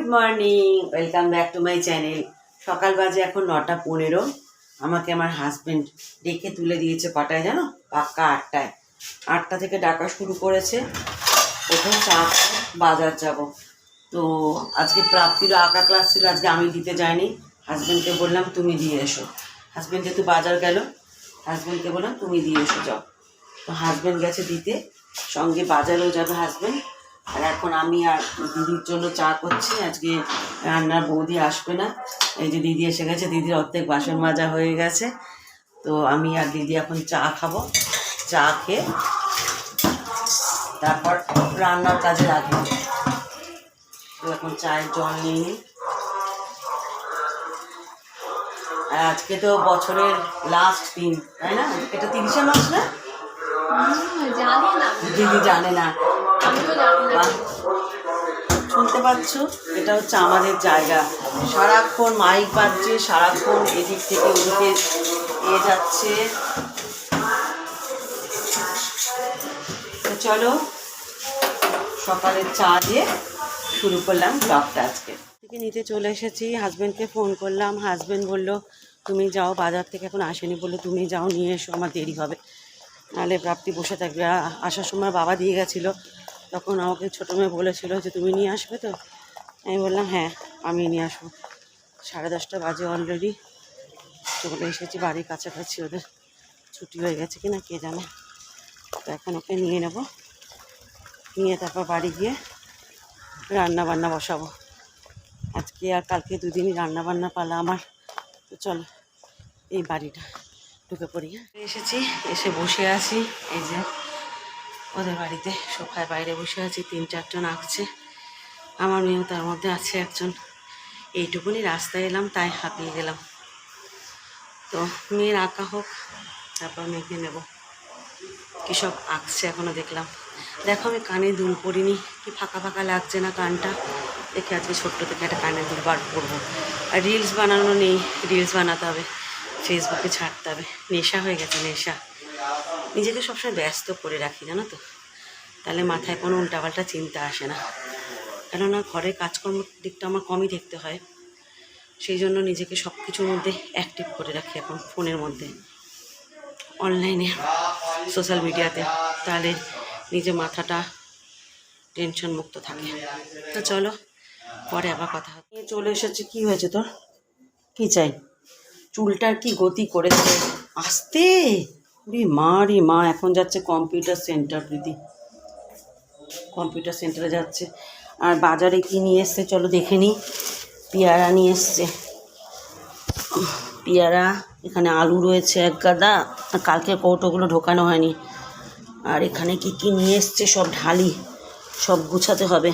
Good morning welcome back to my channel সকাল বাজে এখন নটা পনেরো। আমাকে আমার হাজব্যান্ড ডেকে তুলে দিয়েছে কটায় জানো? পাক্কা আটটায়। আটটা থেকে ডাকা শুরু করেছে। প্রথম চা বাজার যাব। তো আজকে প্রাপ্তিরও আঁকা ক্লাস ছিল, আজকে আমি দিতে যাইনি। হাজবেন্ডকে বললাম, তুমি দিয়ে এসো। হাজবেন্ড যেহেতু বাজার গেল হাজবেন্ডকে বললাম, তুমি দিয়ে এসো, যাও। তো হাজবেন্ড গেছে দিতে। সঙ্গে বাজারেও যাবে হাজবেন্ড আর এখন আমি আর দিদির জন্য চা করছি। আজকে রান্নার বৌদি আসবে না। এই যে দিদি এসে গেছে, দিদির অর্ধেক বাসন মাজা হয়ে গেছে। তো আমি আর দিদি এখন চা খাব। চা খেয়ে তারপর রান্নার কাজে লাগবো। তো এখন চায়ের জল নিয়ে নিই। আর আজকে তো বছরের লাস্ট দিন, তাই না? এটা তিরিশে মাস না? দিদি জানে না। শুনতে পাচ্ছ? এটা হচ্ছে আমাদের জায়গা। সারাক্ষণ মাইক বাজছে সারাক্ষণ এদিক থেকে ওদিকে এ যাচ্ছে। চলো সকালের চা দিয়ে শুরু করলাম ব্লগটা আজকে। থেকে নিতে চলে এসেছি হাজব্যান্ডকে ফোন করলাম। হাজব্যান্ড বলল তুমি যাও বাজার থেকে এখন আসেনি। বলল তুমি যাও নিয়ে এসো আমার দেরি হবে। নাহলে প্রাপ্তি বসে থাকবে। আসার সময় বাবা দিয়ে গেছিল। তখন আমাকে ছোটো মেয়ে বলেছিল যে, তুমি নিয়ে আসবে তো? আমি বললাম হ্যাঁ আমি নিয়ে আসব। সাড়ে দশটা বাজে অলরেডি চলে এসেছি বাড়ির কাছাকাছি, ওদের ছুটি হয়ে গেছে কি না কে জানে। তো এখন ওকে নিয়ে নেব। নিয়ে তারপর বাড়ি গিয়ে রান্না বান্না বসাবো। আজকে আর কালকে দুদিনই রান্না বান্না পালা আমার। তো চলো, এই বাড়িটা। ঢুকে পড়ি হ্যাঁ? এসেছি, এসে বসে আছি, এই যে ওদের বাড়িতে সোফায় বাইরে বসে আছি, তিন চারজন আঁকছে আমার মেয়েও তার মধ্যে আছে একজন। এইটুকুনি রাস্তায় এলাম, তাই হাঁপিয়ে গেলাম। তো মেয়ের আঁকা হোক, তারপর মেয়েকে নেব। কী সব আঁকছে এখনও দেখলাম। দেখো আমি কানে দুল পরিনি, কি ফাঁকা ফাঁকা লাগছে না কানটা। দেখে আজকে ছোট্ট থেকে একটা কানে দুল বার করব। আর রিলস বানানো নেই রিলস বানাতে হবে। ফেসবুকে ছাড়তে হবে। নেশা হয়ে গেছে, নেশা। নিজেকে সবসময় ব্যস্ত করে রাখি, জানো তো? তাহলে মাথায় কোনো উল্টাপাল্টা চিন্তা আসে না। কেননা ঘরের কাজকর্ম দিকটা আমার কমই দেখতে হয়। সেই জন্য নিজেকে সব কিছুর মধ্যে অ্যাক্টিভ করে রাখি এখন ফোনের মধ্যে। অনলাইনে সোশ্যাল মিডিয়াতে তাহলে নিজে মাথাটা টেনশন মুক্ত থাকে। তো চলো, পরে আবার কথা হবে। চলে এসেছে। কি হয়েছে তোর? কি চাই? চুলটার কি গতি করেছে? আসতে! রে মা রে মা, এখন যাচ্ছে কম্পিউটার সেন্টার প্রীতি কম্পিউটার সেন্টারে যাচ্ছে। আর বাজারে কি নিয়ে এসছে চলো দেখে নিই। পেয়ারা নিয়ে এসছে। পেয়ারা, এখানে আলু রয়েছে এক গাদা। আর কালকে কৌটোগুলো ঢোকানো হয়নি। আর এখানে কি কি নিয়ে এসছে সব ঢালি, সব গুছাতে হবে।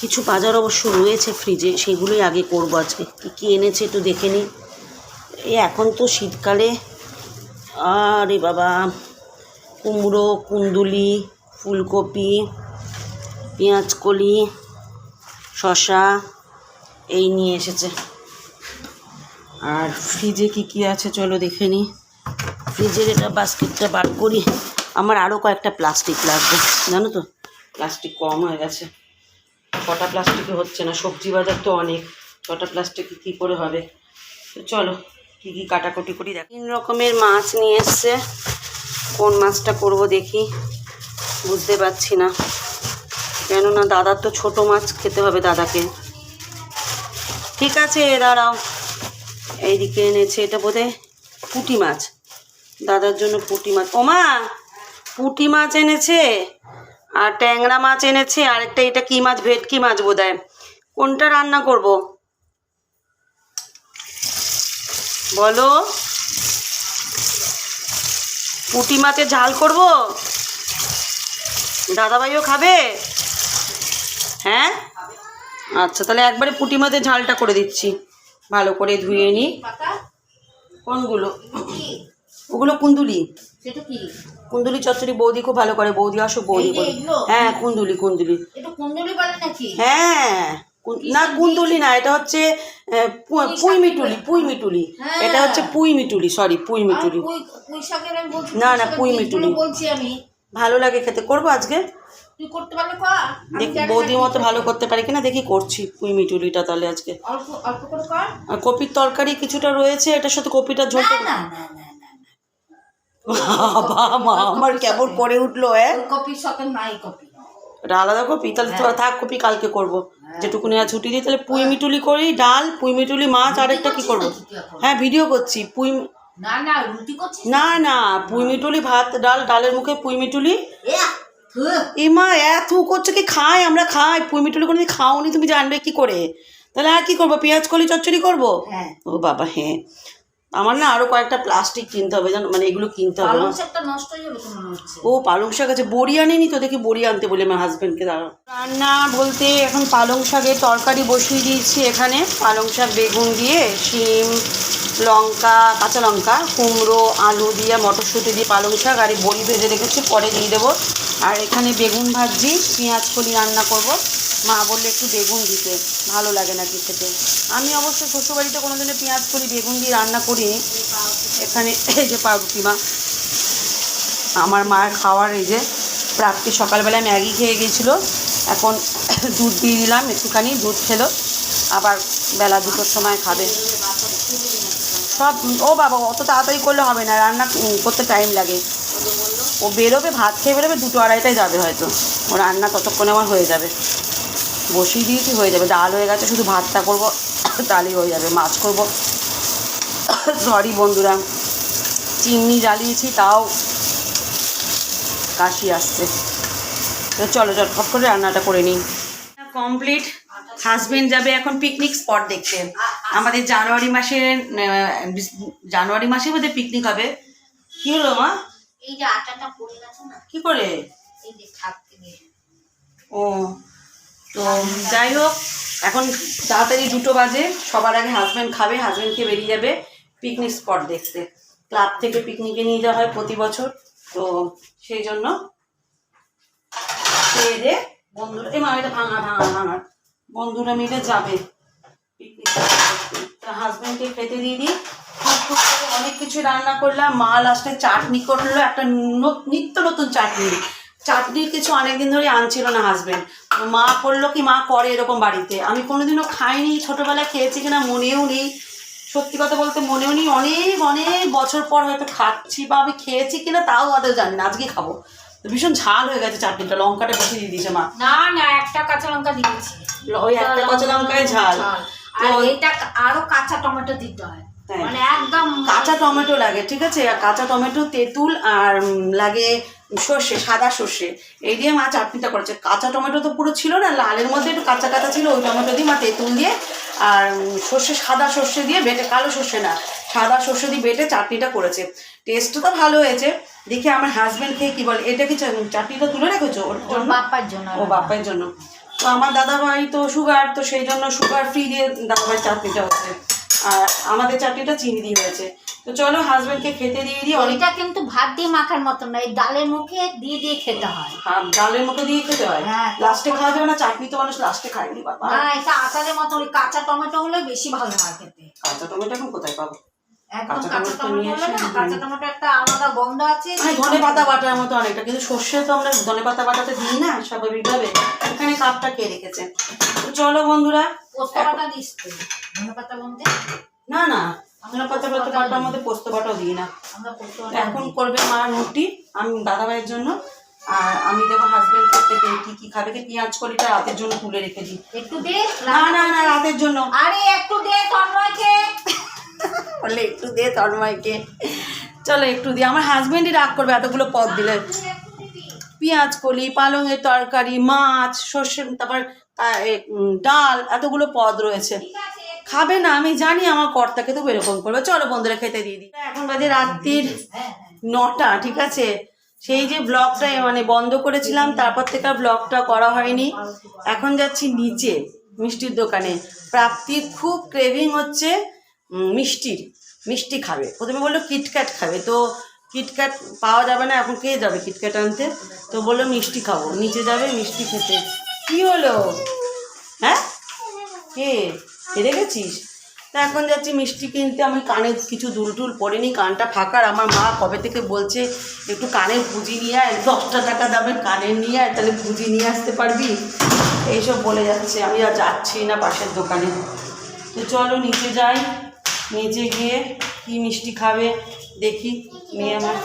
কিছু বাজার অবশ্য রয়েছে ফ্রিজে সেগুলোই আগে করব আজকে। কী কী এনেছে একটু দেখে নিই। এই এখন তো শীতকালে। আরে বাবা, কুমড়ো, কুন্দুলি, ফুলকপি, পেঁয়াজকলি শশা এই নিয়ে এসেছে। আর ফ্রিজে কি কি আছে চলো দেখে নিই ফ্রিজের এটা বাস্কেটটা বার করি। আমার আরও কয়েকটা প্লাস্টিক লাগবে, জানো তো? প্লাস্টিক কম হয়ে গেছে। কটা প্লাস্টিকে হচ্ছে না, সবজি বাজার তো অনেক। ছটা প্লাস্টিকে কী করে হবে? চলো। কী কী কাটাকুটি করি দেখ। তিন রকমের মাছ নিয়ে এসছে। কোন মাছটা করব দেখি। বুঝতে পারছি না। কেননা দাদার তো ছোট মাছ খেতে হবে দাদাকে। ঠিক আছে, দাঁড়াও। এইদিকে এনেছে এটা বোধহয় পুঁটি মাছ। দাদার জন্য পুঁটি মাছ। ওমা, পুঁটি মাছ এনেছে। আর ট্যাংরা মাছ এনেছে। আরেকটা এটা কি মাছ? ভেটকি মাছ বোধ কোনটা রান্না করব? বলো। পুঁটি মাছের ঝাল করব? দাদাভাইও খাবে? হ্যাঁ? আচ্ছা তাহলে একবারে পুঁটি মাছের ঝালটা করে দিচ্ছি। ভালো করে ধুয়ে পাতা কোনগুলো? ওগুলো কুন্দুলি। কুন্দুলি চচ্চড়ি বৌদি খুব ভালো করে। বৌদি আসো বৌদি হ্যাঁ কুন্দুলি কুন্দুলি। হ্যাঁ। না কুন্দুলি না এটা হচ্ছে পুঁই মিটুলি পুঁই মিটুলি হ্যাঁ। এটা হচ্ছে পুঁই মিটুলি সরি পুঁই মিটুলি না, না, পুঁই মিটুলি। ভালো লাগে খেতে। করব আজকে? দেখি বৌদির মতো ভালো করতে পারি কিনা দেখি করছি পুঁই মিটুলিটা তাহলে আজকে। আর কপির তরকারি কিছুটা রয়েছে এটার সাথে কপিটা না না। বাবা মা আমার কেমন করে উঠল হ্যাঁ ওই সাথে নাই কপি। আলাদা কপি তাহলে থাক কপি কালকে করব। যেটুকুনি আর ছুটি দিই তাহলে পুঁই মিটুলি করি ডাল পুঁই মিটুলি মাছ আরেকটা কি করব? হ্যাঁ ভিডিও করছি পুঁই না না রুটি করছিস না না পুঁই মিটুলি ভাত ডাল ডালের মুখে পুঁই মিটুলি। এমা এত করছ কি? খাই আমরা খাই পুঁই মিটুলি কোনো খাওনি তুমি জানবে কি করে? তাহলে আর কি করব? পেঁয়াজ কলি চচ্চড়ি করব? হ্যাঁ। ও বাবা হ্যাঁ আমার না আরও কয়েকটা প্লাস্টিক কিনতে হবে জানো? মানে এগুলো কিনতে হবে। পালং না। শাকটা নষ্ট হয়ে যাবে তো হচ্ছে? ও পালং শাক আছে। বড়ি আনেনি তো দেখি বড়ি আনতে বলে আমার হাজব্যান্ডকে দাঁড়াও। রান্না বলতে এখন পালং শাকের তরকারি বসিয়ে দিয়েছি এখানে। পালং শাক বেগুন দিয়ে শিম লঙ্কা কাঁচা লঙ্কা কুমড়ো আলু দিয়ে মটরশুঁটি দিয়ে পালং শাক আর এই বড়ি ভেজে রেখেছি পরে দিয়ে দেবো। আর এখানে বেগুন ভাজি পেঁয়াজ কলি রান্না করব। মা বললে একটু বেগুন দিতে, ভালো লাগে না কি খেতে। আমি অবশ্য শ্বশুরবাড়িতে কোনোদিনও পেঁয়াজ কলি বেগুন দিয়ে রান্না করিনি। এখানে এই যে পাউরুটি মা। আমার মায়ের খাওয়ার এই যে প্রাপ্তি সকালবেলায় ম্যাগি খেয়ে গিয়েছিল। এখন দুধ দিয়ে দিলাম, একটুখানি দুধ খেলো। আবার বেলা দুটোর সময় খাবে। সব, ও বাবা, অত তাড়াতাড়ি করলে হবে না, রান্না করতে টাইম লাগে। ও বেরোবে, ভাত খেয়ে বেরোবে, দুটো আড়াইটায় যাবে হয়তো। ও রান্না ততক্ষণে আমার হয়ে যাবে। বসিয়ে দিয়েছি হয়ে যাবে। ডাল হয়ে গেছে শুধু ভাতটা করব ডালই হয়ে যাবে মাছ করব। সরি বন্ধুরা চিমনি জ্বালিয়েছি তাও কাশি আসছে। তো চলো চটফট করে রান্নাটা করে নিই। কমপ্লিট হাজবেন্ড যাবে এখন পিকনিক স্পট দেখতে। আমাদের জানুয়ারি মাসে জানুয়ারি মাসে বোধহয় পিকনিক হবে। কি হলো মা? এই যে আটাটা পড়ে গেছে না? কি করে? এই যে ও। তো যাই হোক, এখন তাড়াতাড়ি দুটো বাজে, সবার আগে হাজব্যান্ড খাবে হাজব্যান্ডকে বেরিয়ে যাবে পিকনিক স্পট দেখতে। ক্লাব থেকে পিকনিকে নিয়ে যাওয়া হয় প্রতি বছর, তো সেই জন্য খেয়ে দে, বন্ধুরা, এই মামিটা ভাঙা ভাঙা ভাঙা। বন্ধুরা মিলে যাবে পিকনিক তা হাজব্যান্ডকে খেতে দিয়ে দিই। অনেক কিছু রান্না করলাম। মা লাস্টে চাটনি করল, একটা নিত্য নতুন চাটনি। চাটনির কিছু অনেকদিন ধরে আনছিল না হাজবেন্ড মা করল কি মা করে এরকম বাড়িতে। আমি কোনোদিনও খাইনি ছোটোবেলায় খেয়েছি কিনা মনেও নেই। সত্যি কথা বলতে মনেও নেই। অনেক অনেক বছর পর হয়তো খাচ্ছি বা আমি খেয়েছি কিনা তাও আদৌ জানি না। আজকে খাব। ভীষণ ঝাল হয়ে গেছে চাটনিটা। লঙ্কাটা বেশি দিয়ে দিয়েছে মা। না না একটা কাঁচা লঙ্কা দিয়েছি। ওই একটা কাঁচা লঙ্কায় ঝাল। আর এটা আরও কাঁচা টমেটো দিতে হয়। হ্যাঁ। মানে একদম কাঁচা টমেটো লাগে ঠিক আছে? কাঁচা টমেটো তেঁতুল আর লাগে সর্ষে সাদা সর্ষে। এই দিয়ে মা চাটনিটা করেছে কাঁচা টমেটো তো পুরো ছিল না লালের মধ্যে একটু কাঁচা কাঁচা ছিল ওই টমেটো দিয়ে মা তেঁতুল দিয়ে আর সর্ষে সাদা সর্ষে দিয়ে বেটে কালো সর্ষে না সাদা সর্ষে দিয়ে বেটে চাটনিটা করেছে। টেস্টটা তো ভালো হয়েছে। দেখি আমার হাজবেন্ড খেয়ে কি বলে এটা কি চাটনিটা তুলে রেখেছো ওর জন্য? বাপ্পার জন্য ও বাপার জন্য। তো আমার দাদা ভাই তো সুগার তো সেই জন্য সুগার ফ্রি দিয়ে দাদা ভাই চাটনিটা হচ্ছে। আর আমাদের চাটনিটা চিনি দিয়ে হয়েছে। তো চলো হাজবেন্ডকে খেতে দিয়ে দিই। অনেকটা কিন্তু ভাত দিয়ে মাখার মতো না এই ডালের মুখে দিয়ে দিয়ে খেতে হয়। হ্যাঁ ডালের মুখে দিয়ে খেতে হয়? হ্যাঁ। লাস্টে খাওয়া যাবে না? চাটনি তো মানুষ লাস্টে খায়নি বাবা। না এটা আচারের মতো ওই কাঁচা টমেটো হলে বেশি ভালো হয় খেতে। কাঁচা টমেটো এখন কোথায় পাবো? একদম কাঁচা কাঁচা টমেটো নিয়ে টমেটো হলে না এসে, কাঁচা টমেটো একটা আলাদা গন্ধ আছে ধনে পাতা বাটার মতো অনেকটা কিন্তু সর্ষে তো আমরা ধনে পাতা বাটাতে দিই না স্বাভাবিকভাবে। এখানে কাপটা কে রেখেছে? চলো বন্ধুরা পোস্ত বাটা দিস ধনে পাতা বলতে? না না ধনে পাতা পাতা বাটার মধ্যে পোস্ত বাটাও দিই না। এখন করবে মা রুটি আমি দাদা ভাইয়ের জন্য। আর আমি দেবো হাজবেন্ড করতে কি কি খাবে কি পেঁয়াজ কলিটা রাতের জন্য তুলে রেখে দিই। একটু দে না না না রাতের জন্য। আরে একটু দে তন্ময়কে। বলে একটু দে তন্ময়কে। চলো একটু দিয়ে আমার হাজব্যান্ডই রাগ করবে এতগুলো পদ দিলে। পেঁয়াজ কলি, পালংয়ের তরকারি, মাছ, সর্ষে, তারপর ডাল, এতগুলো পদ রয়েছে। খাবে না, আমি জানি আমার কর্তাকে তো এরকম করবে। চলো বন্ধুরা, খেতে দিয়ে দিই। এখন বাজে রাত্রির নটা, ঠিক আছে? সেই যে ব্লগটা মানে বন্ধ করেছিলাম, তারপর থেকে আর ব্লগটা করা হয়নি। এখন যাচ্ছি নিচে, মিষ্টির দোকানে। প্রাপ্তির খুব ক্রেভিং হচ্ছে। মিষ্টির মিষ্টি খাবে। প্রথমে বলল কিটক্যাট খাবে। তো কিটক্যাট পাওয়া যাবে না, এখন কে যাবে কিটক্যাট আনতে? তো বলল মিষ্টি খাব। নিচে যাবে, মিষ্টি খেতে। কি হলো? হ্যাঁ? কে? হেরে গেছিস? তা এখন যাচ্ছি মিষ্টি কিনতে। আমি কানে কিছু দুল টুল পরিনি, কানটা ফাঁকার আমার মা কবে থেকে বলছে, একটু কানের পুঁজি নিয়ে আয়, দশটা টাকা দামের কানের নিয়ে আয়, তাহলে পুঁজি নিয়ে আসতে পারবি? এইসব বলে যাচ্ছে। আমি আর যাচ্ছি না পাশের দোকানে। তো চলো নিচে যাই। নিচে গিয়ে কি মিষ্টি খাবে দেখি মেয়ে আমার।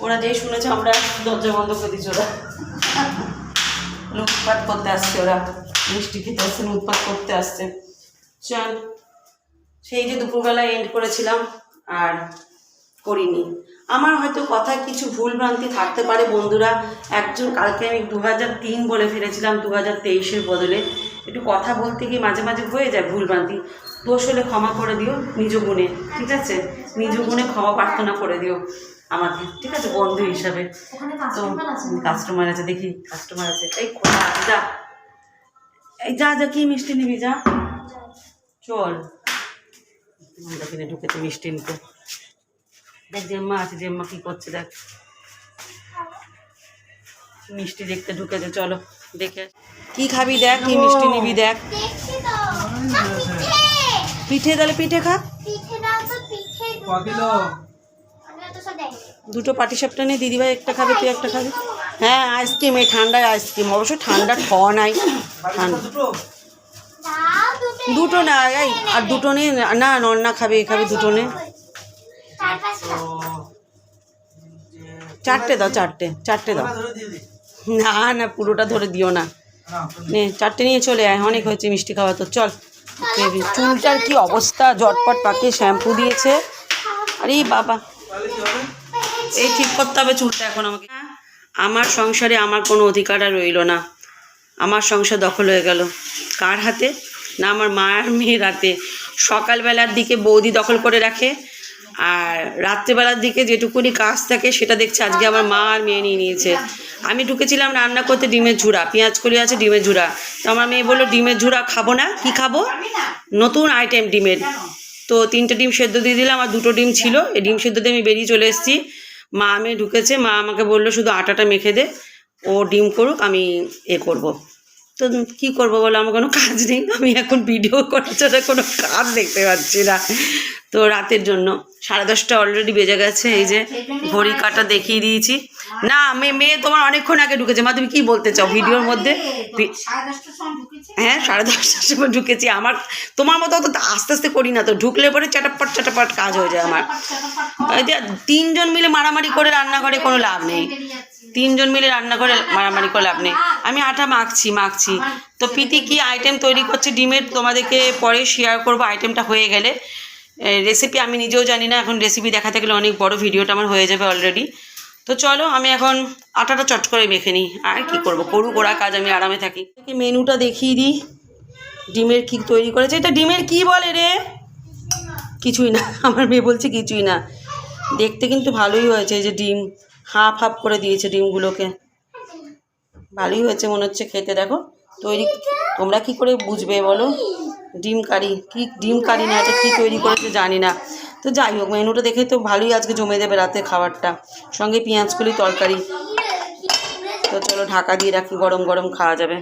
ওরা যেই শুনেছে আমরা দরজা বন্ধ করে দিচ্ছি ওরা। উৎপাত করতে আসছে ওরা। মিষ্টি খেতে আসছে উৎপাত করতে আসছে। চল, সেই যে দুপুরবেলা এন্ড করেছিলাম আর করিনি। আমার হয়তো কথায় কিছু ভুল ভ্রান্তি থাকতে পারে বন্ধুরা। একজন কালকে আমি দু হাজার তিন বলে ফেলেছিলাম দু হাজার তেইশের বদলে। একটু কথা বলতে গিয়ে মাঝে মাঝে হয়ে যায় ভুল ভ্রান্তি। দোষ হলে ক্ষমা করে দিও নিজ গুণে ঠিক আছে? নিজ গুণে ক্ষমা প্রার্থনা করে দিও আমাকে ঠিক আছে বন্ধু হিসাবে। তো কাস্টমার আছে দেখি কাস্টমার আছে। এই খোলা যা। এই যা যা কি মিষ্টি নিবি যা। চল। কিনে ঢুকেছে মিষ্টি নিতে। দেখ জেম্মা আছে জেম্মা কি করছে দেখ। মিষ্টি দেখতে ঢুকেছে চলো দেখে। কি খাবি দেখ কি মিষ্টি নিবি দেখ। দেখছি তো। না, পিঠে তাহলে পিঠে খা। পিঠে দাও তো পিঠে দুটো। পাটি সাপটা নিয়ে দিদিভাই একটা খাবে তুই একটা খাবি। হ্যাঁ আইসক্রিম এই ঠান্ডায় আইসক্রিম। অবশ্য ঠান্ডা খাওয়া নাই। ঠান্ডা। দুটো দাও দুটো। দুটো না এই আর দুটো নিয়ে না নন্না খাবে এ খাবে দুটো নে। চার পাঁচটা। চারটে দাও চারটে চারটে দাও। না না পুরোটা ধরে দিও না না। নে চারটে নিয়ে চলে আয় অনেক হয়েছে মিষ্টি খাওয়া তো চল। চুলটার কি অবস্থা? জটপট পাকে শ্যাম্পু দিয়েছে। আরে বাবা। এই ঠিক করতে হবে চুলটা এখন আমাকে। আমার সংসারে আমার কোনো অধিকার আর রইল না। আমার সংসার দখল হয়ে গেল। কার হাতে? না আমার মায়ের মেয়ের হাতে। সকালবেলার দিকে বৌদি দখল করে রাখে। আর রাত্রেবেলার দিকে যেটুকুনি কাজ থাকে সেটা দেখছে আজকে আমার মা আর মেয়ে নিয়ে নিয়েছে। আমি ঢুকেছিলাম রান্না করতে ডিমের ঝুড়া, পেঁয়াজ কলি আছে, ডিমের ঝুড়া। তো আমার মেয়ে বলল, ডিমের ঝুড়া খাব না, কি খাব? নতুন আইটেম ডিমের। তো তিনটে ডিম সেদ্ধ দিয়ে দিলাম, আর দুটো ডিম ছিল। এই ডিম সেদ্ধ দিয়ে আমি বেরিয়ে চলে এসেছি। মা আমি ঢুকেছে, মা আমাকে বলল, শুধু আটাটা মেখে দে, ও ডিম করুক, আমি এ করব। তো কি করব বলো? আমার কোনো কাজ নেই। আমি এখন ভিডিও করার জন্য কোনো কাজ দেখতে পাচ্ছি না। তো রাতের জন্য। সাড়ে দশটা অলরেডি বেজে গেছে। এই যে ঘড়ি কাটা দেখিয়ে দিয়েছি। না মেয়ে মেয়ে তোমার অনেকক্ষণ আগে ঢুকেছে। মা তুমি কি বলতে চাও? ভিডিওর মধ্যে? হ্যাঁ সাড়ে দশটার সময় ঢুকেছি। আমার তোমার মতো অত আস্তে আস্তে করি না তো। ঢুকলে পরে চাটাপট চাটাপট কাজ হয়ে যায় আমার। তিনজন মিলে মারামারি করে রান্না করে কোনো লাভ নেই। তিনজন মিলে রান্না করে মারামারি করে লাভ নেই। আমি আটা মাখছি মাখছি। তো প্রীতি কি আইটেম তৈরি করছে ডিমের? তোমাদেরকে পরে শেয়ার করব আইটেমটা হয়ে গেলে। রেসিপি আমি নিজেও জানি না, এখন রেসিপি দেখাতে গেলে অনেক বড় ভিডিওটা আমার হয়ে যাবে অলরেডি তো চলো, আমি এখন আটাটা চট করে মেখে নিই। আর কি করব? করুক ওরা কাজ, আমি আরামে থাকি। মেনুটা দেখিয়ে দিই। ডিমের কি তৈরি করেছে? এটা ডিমের কি বলে রে? কিছুই না, আমার মেয়ে বলছে কিছুই না। দেখতে কিন্তু ভালোই হয়েছে যে ডিম। হাফ হাফ করে দিয়েছে ডিমগুলোকে। ভালোই হয়েছে মনে হচ্ছে খেতে, দেখো। তৈরি তোমরা কি করে বুঝবে বলো? ডিম কারি। কি ডিম কারি না, এটা কী তৈরি করেছে জানি না। তো যাই হোক, মেনুটা দেখে তো ভালোই আজকে জমে দেবে রাতে খাবারটা। সঙ্গে পেঁয়াজ কলি তরকারি। তো চলো ঢাকা দিয়ে রাখি, গরম গরম খাওয়া যাবে।